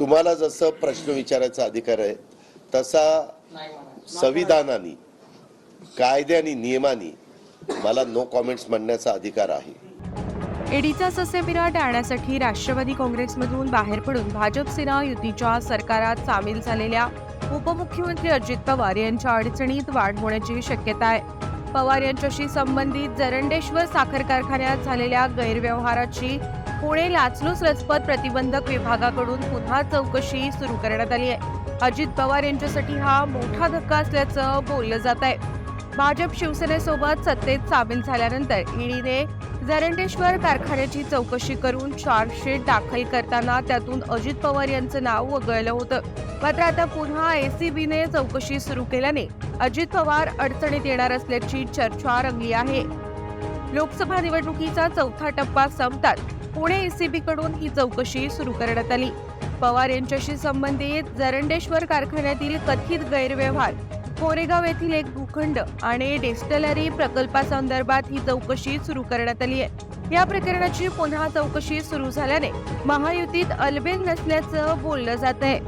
तुम्हाला जसं प्रश्न विचारायचा अधिकार आहे तसा संविधानाने कायद्याने आणि नियमाने मला नो कॉमेंट्स म्हणण्याचा अधिकार आहे. ईडीचा ससेमिरा टाळण्यासाठी राष्ट्रवादी काँग्रेसमधून बाहेर पडून भाजप सेना युतीच्या सरकारात सामील झालेल्या उपमुख्यमंत्री अजित पवार यांच्या अडचणीत वाढ होण्याची शक्यता आहे. पवार यांच्याशी संबंधित जरंडेश्वर साखर कारखान्यात झालेल्या गैरव्यवहाराची पुणे लाचलूच लचपत प्रतिबंधक विभागाकडून पुन्हा चौकशी सुरू करण्यात आली आहे. अजित पवार यांच्यासाठी हा मोठा धक्का असल्याचं बोललं जात आहे. भाजप शिवसेनेसोबत सत्तेत सामील झाल्यानंतर ईडीने जरंडेश्वर कारखान्याची चौकशी करून चार्जशीट दाखल करताना त्यातून अजित पवार यांचं नाव वगळलं होतं. मात्र आता पुन्हा एसीबीने चौकशी सुरू केल्याने अजित पवार अडचणीत येणार असल्याची चर्चा रंगली आहे. लोकसभा निवडणुकीचा चौथा टप्पा संपतात. पुणे एसीबी कडून ही चौकशी सुरू करण्यात आली. पवार यांच्याशी संबंधित जरंडेश्वर कारखान्यातील कथित गैरव्यवहार कोरेगाव येथील एक भूखंड आणि डिस्टलरी प्रकल्पासंदर्भात ही चौकशी सुरू करण्यात आली आहे. या प्रकरणाची पुन्हा चौकशी सुरू झाल्याने महायुतीत अलबेल नसल्याचं बोललं जात आहे.